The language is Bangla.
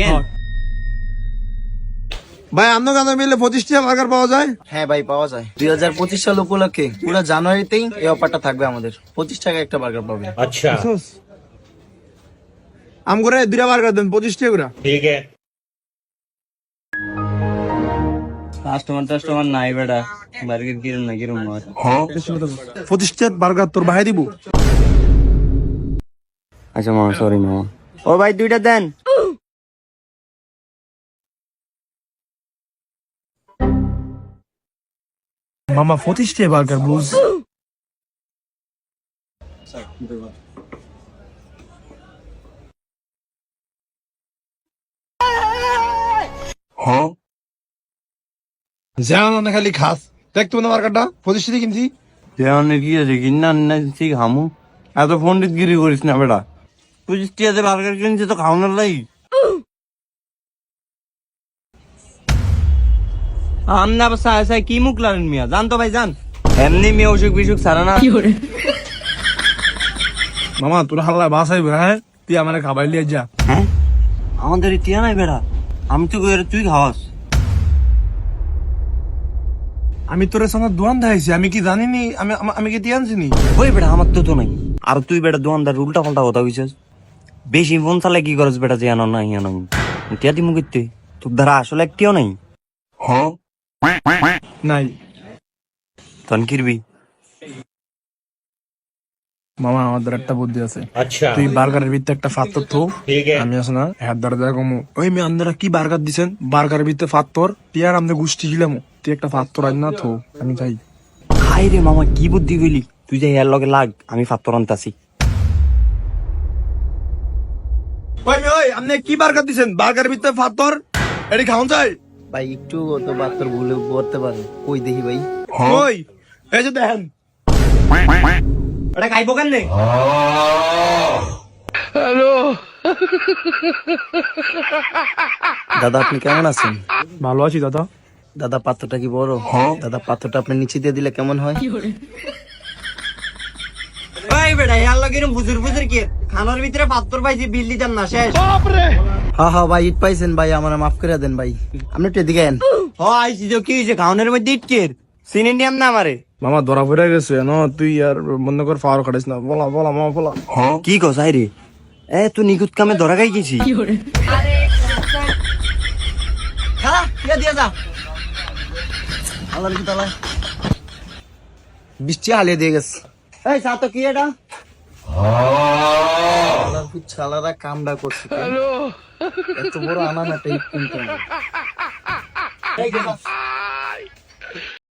হ্যাঁ। ভাই আপনার কাছে মিলে পঁচিশ বার্গার পাওয়া যায়? হ্যাঁ ভাই পাওয়া যায়। দুই হাজার পঁচিশ সাল উপলক্ষে পুরো জানুয়ারিতেই এই অফারটা থাকবে আমাদের। পঁচিশ টাকা একটা বার্গার পাবে আচ্ছা। আম করে দুইটা বার্গার দেন পঁচিশ টাকা ঠিক কাস্টমার টাস্টমার নাই বেটা। বার্গার কিরম না কিরম পঁচিশ টাকা বার্গার তোর ভাই দিব? আচ্ছা মামা সরি মামা ও ভাই দুইটা দেন। মামা পঁচিশ টাকা বার্গার বুঝ। জানো না খালি খাস। বার্গারটা টাকা কিনছি। কি আছে? কিনা না ঠিক হামু এত পন্ডিত গিরি করিস না বেটা। পঁচিশ টিয়াতে বার্গার কিনছি তো খাওয়ানোর লাই। আমনা সায় সায় কি মুখ লারেন মিয়া? জান তো ভাই জান। এমনি মেয়ে অসুখ বিসুখ সারা না। মামা তোর হাল্লা বাসাই হ্যাঁ? তুই আমার খাবার লিয়ে যা। হ্যাঁ? আমাদের টিয়া নাই বেটা আমি তো তুই খাওয়াস। আমি তোর সঙ্গে দোয়ান দেখাইছি আমি কি জানিনি? আমি আমি- আমি কি দিয়ে আনছি নি ওই বেটা আমার তো তো নাই। আর তুই বেটা দোকানদার উল্টা পাল্টা কথা কইছিস। বেশি ফোন চালে কি করছ বেটা যে আনো নাই আনো। এতিয়া দিমু কিতে তোর ধারা আসলে একটিও নাই? হ নাই। তন কিরবি মামা আমার একটা বুদ্ধি আছে। আচ্ছা। তুই বার্গারের ভিতরে একটা ফাত্তর থো। আমি আছে। না হ্যাঁ দ্বারা দেখো ওই মেয়ে আপনারা কি বার্গার দিছেন? বার্গারের ভিতরে ফাত্তর তুই আর আমাদের গুষ্টি গিলাম। তুই একটা ফাত্তর আজ না থো। আমি যাই হাই রে মামা কি বুদ্ধি কইলি? তুই যাই এর লগে লাগ আমি ফাত্তর আনতাছি। ওই ওই আপনি কি বার্গার দিছেন? বার্গারের ভিতরে ফাত্তর এটি খাওয়ান চাই। ভাই একটু ভুলে পারে। কই দেখি ভাই? ওই এই যে দেখেন। এটা খাইবো কেন দাদা আপনি কেমন আছেন? ভালো আছি দাদা। দাদা পাত্রটা কি বড়? দাদা পাত্রটা আপনি নিচে দিয়ে দিলে কেমন হয়? ওই বেটা এর লগে এরকম বুজুর বুজুর কি? খানার ভিতরে পাত্তর পাইছি বিল দিতাম না শেষ। হ্যাঁ হ্যাঁ ভাই ইট পাইছেন ভাই আমার মাফ করে দেন ভাই। আপনি একটু এদিকে আয়েন। হ আইছি তো কি হয়েছে খাওয়ানোর মধ্যে ইটকের সিনে নিয়াম না আমারে। মামা ধরা পড়ে গেছে ন তুই আর বন্ধ কর পাওয়ার কাটিস না। বলা বলা মামা বলা। কি কস রে? এ তুই নিখুঁত কামে ধরা খাই গেছি ইয়া দিয়ে যা। বৃষ্টি হালিয়ে দিয়ে গেছে। এই সা তো কি এটা? ছালারা কামডা করছে এত বড় আনানাটা ইট কিনতে।